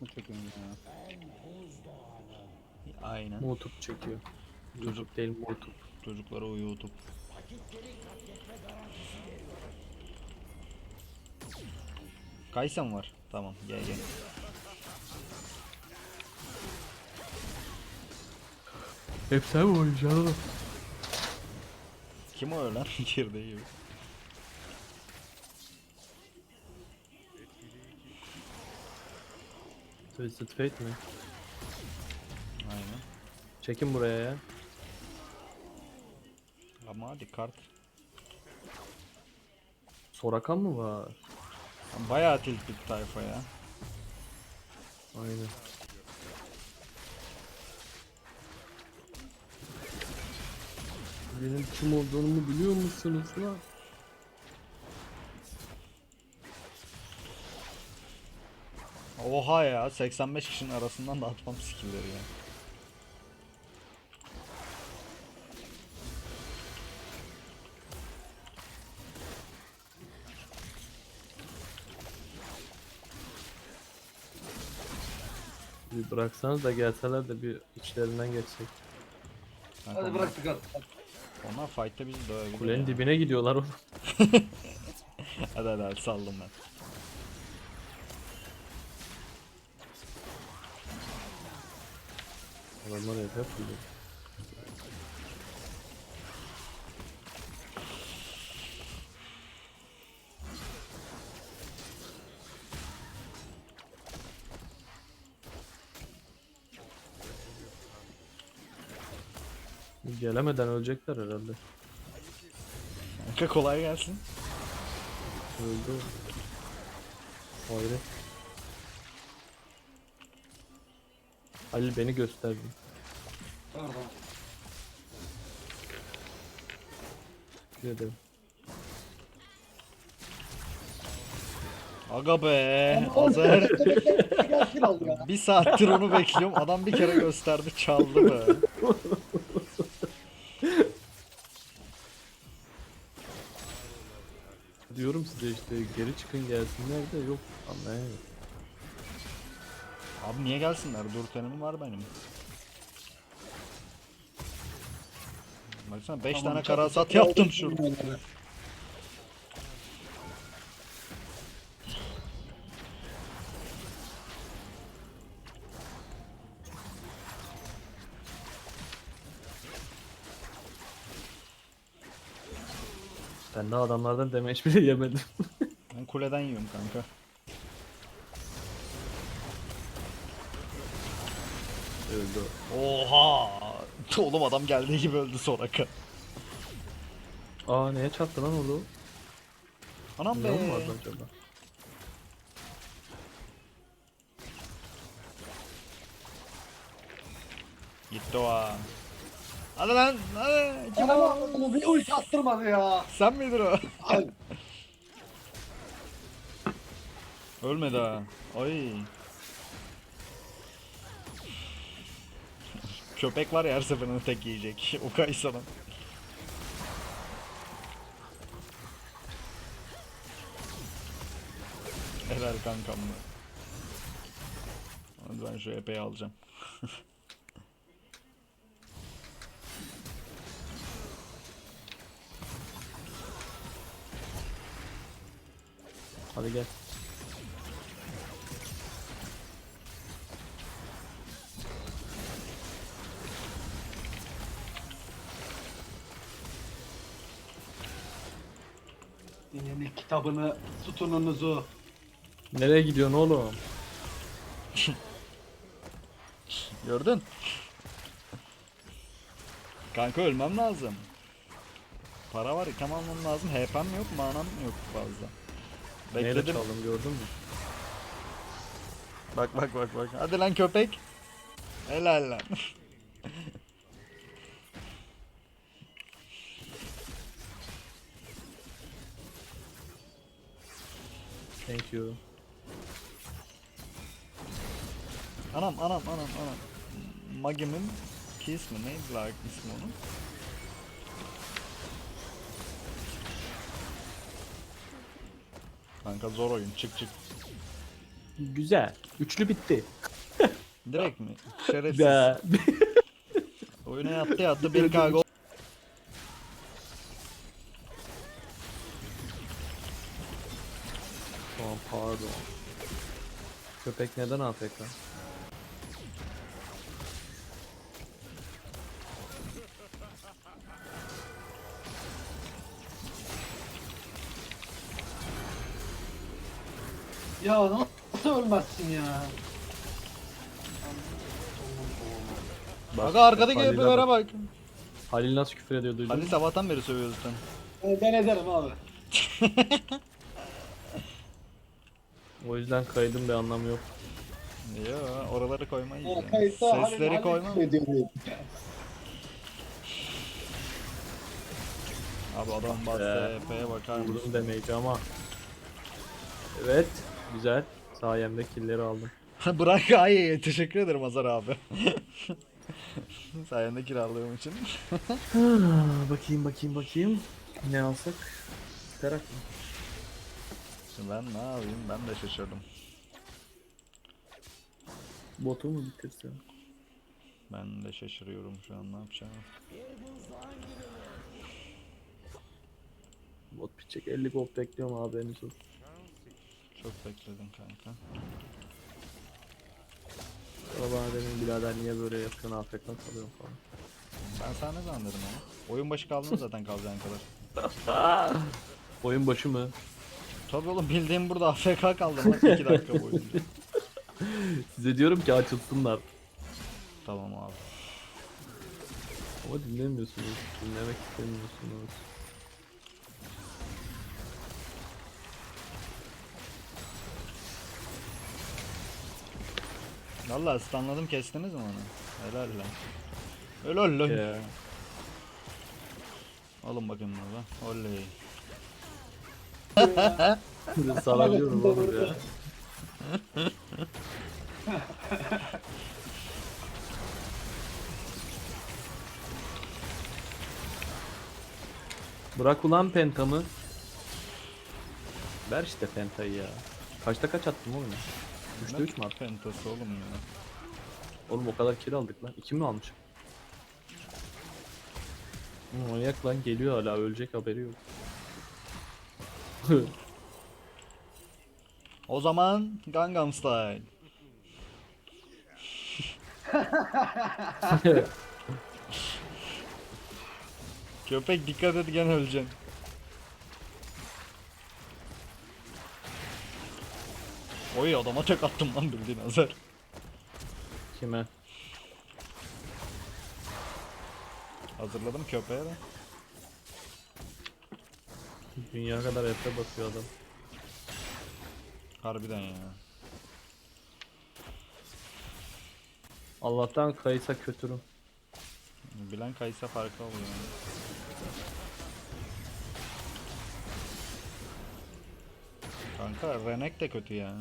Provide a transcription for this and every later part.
mu çekiyorsun ya? Aynen. Mutup çekiyor. Çocuk değil mutup. Çocuklara uyutup. Kaysan var. Tamam gel gel. Hep sen mi oynayacaksın? Kim o lan? Girdi gibi. Twisted Fate mi? Aynen. Çekin buraya ya. Ama hadi kart. Sorakan mı var? Bayağı tilt bir tayfa ya. Aynen. Benim kim olduğumu biliyor musunuz lan? Oha ya 85 kişinin arasından da atmam skill'leri ya. Bir bıraksanız da gelseler de bir içlerinden geçsek. Hadi onlar- bırak tıkat. Onlar fight'ta bizi dövebilir Kulenin ya. dibine gidiyorlar oğlum. Hadi hadi hadi saldım ben. Adamlar hep yapıyor. Gelemeden ölecekler herhalde. Kanka kolay gelsin. Öldü. Hayret. Halil beni gösterdi. Pardon. Ne dedim? Aga be. Azer. Bir saattir onu bekliyorum. Adam bir kere gösterdi çaldı be. Diyorum size işte geri çıkın gelsinler de yok anlayamıyorum. Abi niye gelsinler? Durtenim var benim. Baksana 5 tane karasat yaptım şurada. Ben de adamlardan demeç bile yemedim. Ben kuleden yiyorum kanka. Öldü. Oha! Oğlum adam geldiği gibi öldü Soraka. Aa neye çarptı lan oğlum? Anam Ne be. mu vardı acaba? Gitti o ha. Hadi lan hadi. Kim Ama oğlum bir ulti attırmadı ya. Sen miydin o? Ay, Ölmedi ha. Ay. Köpek var ya her seferinde tek yiyecek. O Kaysan'ın. Helal kankam. Hadi ben şu epey alacağım. Hadi gel. Dinleyin kitabını, sütununuzu. Nereye gidiyorsun oğlum? Gördün? Kanka ölmem lazım. Para var tamamlamam lazım. HP'm yok, manam yok fazla. Neyle Bekledim. çaldım gördün mü? Bak bak bak bak. Hadi lan köpek. Helal lan. Thank you. anam anam anam anam. Magi'min ki ismi neydi lan ismi onun? Kanka zor oyun çık çık. Güzel. Üçlü bitti. Direkt mi? Şerefsiz. Oyuna yattı yattı bir kargo. Tamam pardon. Köpek neden AFK? Ya nasıl ölmezsin ya? Bak, Aga arkadaki Halil'e yapılara bak. Halil nasıl küfür ediyor duydun Halil sabahtan beri sövüyordu sen. Ee, Ben ederim abi. O yüzden kaydın bir anlamı yok. Yo oraları koymayı Ha, ya. kayıtta Halil- Sesleri koymam. ediyorum. Abi adam bastı Ee, bakar mısın? Vurdum demeyici ama. Evet. Güzel. Sayemde killleri aldım. Bırak ay teşekkür ederim Azar abi. Sayende kiraladığım için. bakayım bakayım bakayım. Ne alsak? Terak mı? Ben ne yapayım ben de şaşırdım. Botu mu bitirsem? Ben de şaşırıyorum şu an ne yapacağım. Bot bitecek 50 gold bekliyorum abi henüz olsun. Çok bekledin kanka. Sonra bana demin birader niye böyle yapıyorsun AFK kalıyorum falan. Ben sana ne zannederim ama. Oyun başı kaldın zaten kalacağın kadar. Oyun başı mı? Tabii oğlum bildiğim burada AFK kaldım lan 2 dakika boyunca. Size diyorum ki açılsınlar. tamam abi. Ama dinlemiyorsunuz. Dinlemek istemiyorsunuz. Valla stunladım kestiniz mi onu? Helal lan. Helal lan. Alın bakayım bunu Oley. Sarılıyorum oğlum ya. Bırak ulan pentamı. Ver işte pentayı ya. Kaçta kaç attım oğlum? 3'te 3 mü attım? Pentası oğlum ya. Oğlum o kadar kill aldık lan. 2 mi almışım? Manyak lan geliyor hala ölecek haberi yok. O zaman Gangnam Style. Köpek dikkat et gene öleceksin. Oy adama tek attım lan bildiğin Azer. Kime? Hazırladım köpeğe de. Dünya kadar ete basıyor adam. Harbiden ya. Allah'tan kayısa kötürüm. Bilen kaysa farkı oluyor yani. Kanka Renek de kötü ya.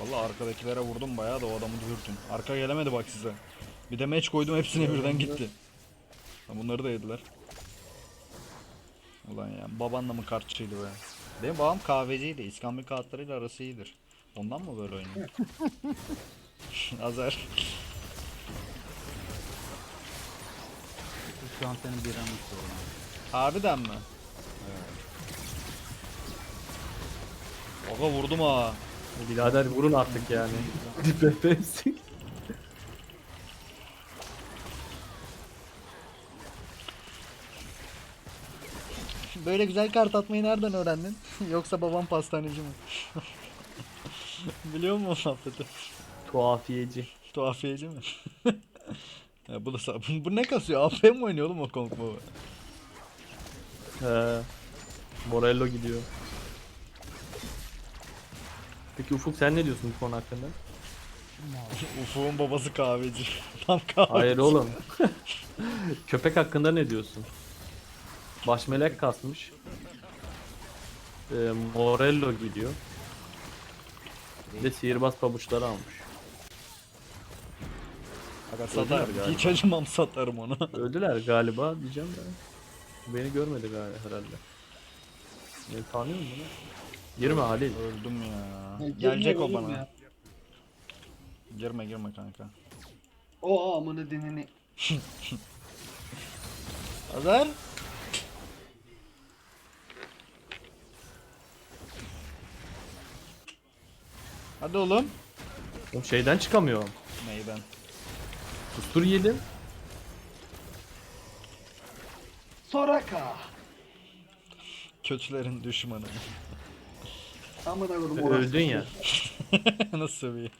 Vallahi arkadakilere vurdum bayağı da o adamı dürtün. Arka gelemedi bak size. Bir de match koydum hepsine birden gitti. Bunları da yediler. Ulan ya babanla mı kartçıydı be? Benim babam kahveciydi. İskambil kağıtlarıyla arası iyidir. Ondan mı böyle oynuyor? Azer. Şu an senin bir an istiyorum. Harbiden mi? Aga vurdum ha. Birader vurun artık yani. Hepsi. Böyle güzel kart atmayı nereden öğrendin? Yoksa babam pastaneci mi? Biliyor musun muhabbeti? Tuhafiyeci. Tuhafiyeci mi? ya bu da bu ne kasıyor? AP mi oynuyor oğlum o Kong Baba? He. Morello gidiyor. Peki Ufuk sen ne diyorsun bu konu hakkında? Ufuk'un babası kahveci. Tam kahveci. Hayır oğlum. Köpek hakkında ne diyorsun? Baş melek kasmış. Ee, Morello gidiyor. Bir de sihirbaz pabuçları almış. Aga satarım. galiba. Hiç acımam satarım onu. Öldüler galiba diyeceğim de. Beni görmedi galiba herhalde. Beni tanıyor musun bunu? Girme Halil. Öldüm ya. Ya, Gelecek girme o oğlum bana. ya. Girme girme kanka. O amına dinini. Hazır. Hadi oğlum. Oğlum şeyden çıkamıyorum. Neyden? Kustur yedim. Soraka. Kötülerin düşmanı. Amına koydum orası. Öldün ya. Nasıl bir?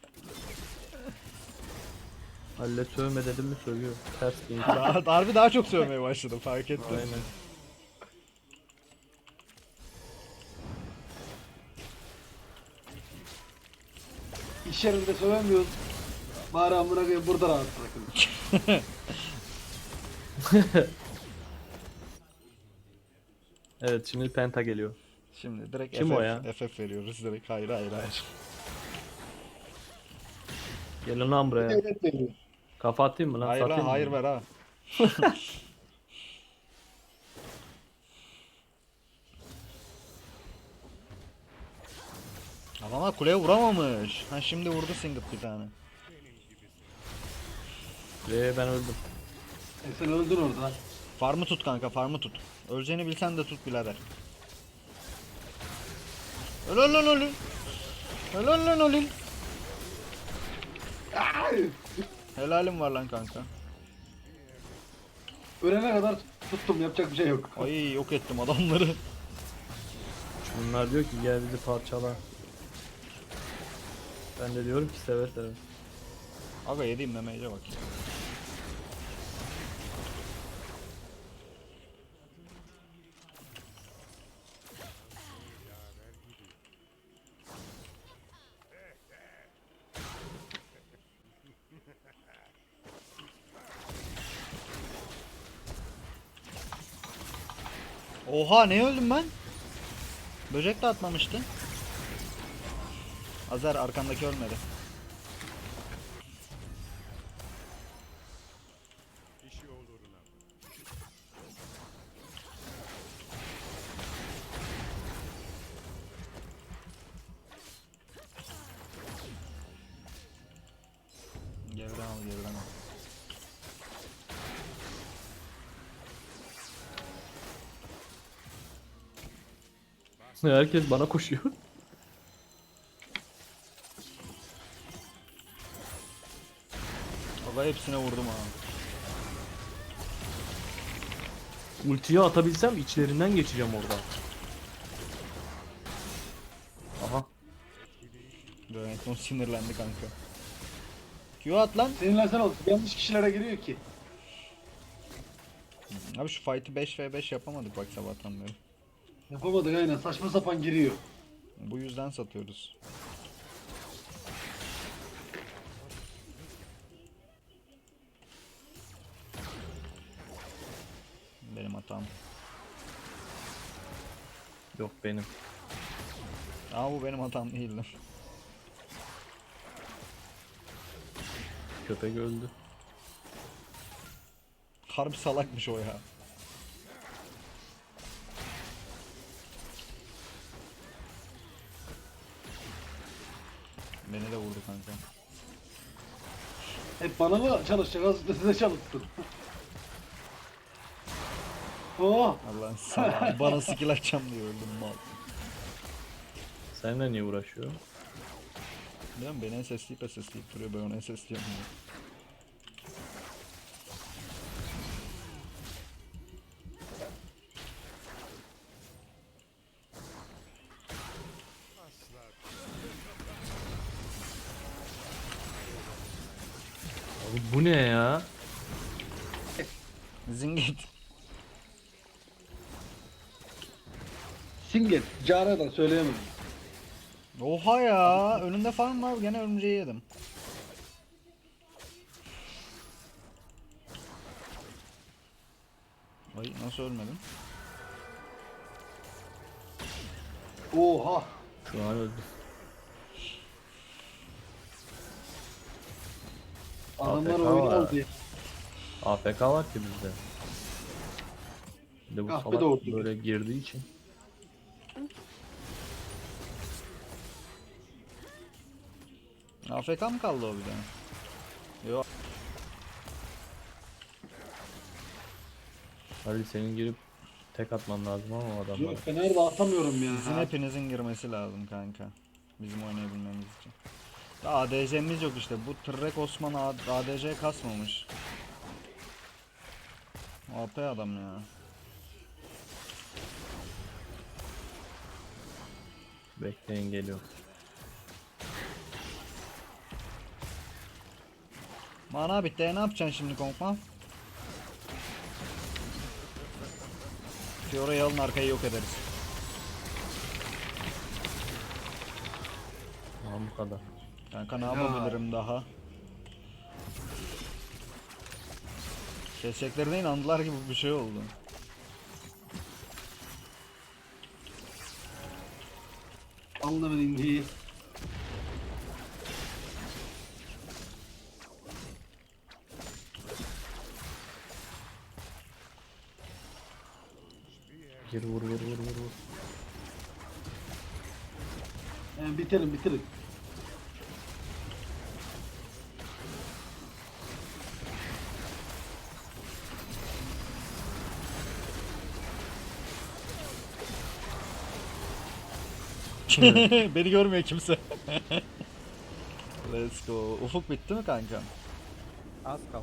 Halil'e sövme dedim mi sövüyor. Ters değil. Daha, harbi daha çok sövmeye başladım fark ettim. Aynen. İş yerinde sövemiyoruz. Bari amına koyayım burada rahat bırakın. Evet şimdi penta geliyor. Şimdi direkt Kim FF, o ya? FF veriyoruz direkt hayır hayır hayır. Gelin lan buraya. Devlet veriyor. Kafa atayım mı lan? Hayır Satayım lan mı? hayır ver ha. Adamlar kuleye vuramamış. Ha şimdi vurdu Singlet bir tane. Ve ben öldüm. E sen öldün orada. Farmı tut kanka farmı tut. Öleceğini bilsen de tut birader. Helal lan Olin. Helal lan Olin. Ay! Helalim var lan kanka. Ölene kadar tuttum yapacak bir şey yok. Ay yok ettim adamları. Bunlar diyor ki gel bizi parçala. Ben de diyorum ki seve seve. Aga yediğim demeyece bak. Oha ne öldüm ben? Böcek de atmamıştı. Azer arkandaki ölmedi. Geriden al geriden al. Herkes bana koşuyor. hepsine vurdum ha. Ultiyi atabilsem içlerinden geçeceğim orada. Aha. Renekton sinirlendi kanka. Q at lan. Sinirlensen olsun. Yanlış kişilere giriyor ki. Abi şu fight'ı 5v5 yapamadık bak sabahtan beri. Yapamadık aynen. Saçma sapan giriyor. Bu yüzden satıyoruz. Hatam. Yok benim. Aa bu benim hatam değildi. Köpek öldü. Harbi salakmış o ya. Beni de vurdu kanka. Hep bana mı çalışacak? Aslında size çalışsın. oh! Allah'ın sana bana skill atacağım diye öldüm mal. Seninle niye uğraşıyor? Musun beni SS'leyip SS'leyip duruyor ben onu SS'liyorum diye. Singet. Caradan söyleyemedim. Oha ya önünde farm var gene örümceği yedim. Ay nasıl ölmedim? Oha! Şu an öldü. Adamlar AFK oyunu var. aldı. AFK var ki bizde. Bir de bu Kahpe salak doğurdu. böyle girdiği için. AFK mı kaldı o bir de? Yok. Halil senin girip tek atman lazım ama o adamlara. Yok Fener'de atamıyorum ya. Bizim hepinizin girmesi lazım kanka. Bizim oynayabilmemiz için. Daha ADC'miz yok işte. Bu Trek Osman A- ADC kasmamış. AP adam ya. Bekleyin geliyor. Mana bitti. E, ne yapacaksın şimdi Konkman? Fiora'yı alın arkayı yok ederiz. Tamam bu kadar. Kanka ne yapabilirim daha? Keseceklerine inandılar gibi bir şey oldu. Alın hemen Gir vur vur vur vur vur. Yani bitirin bitirin. Beni görmüyor kimse. Let's go. Ufuk bitti mi kanka? Az kaldı.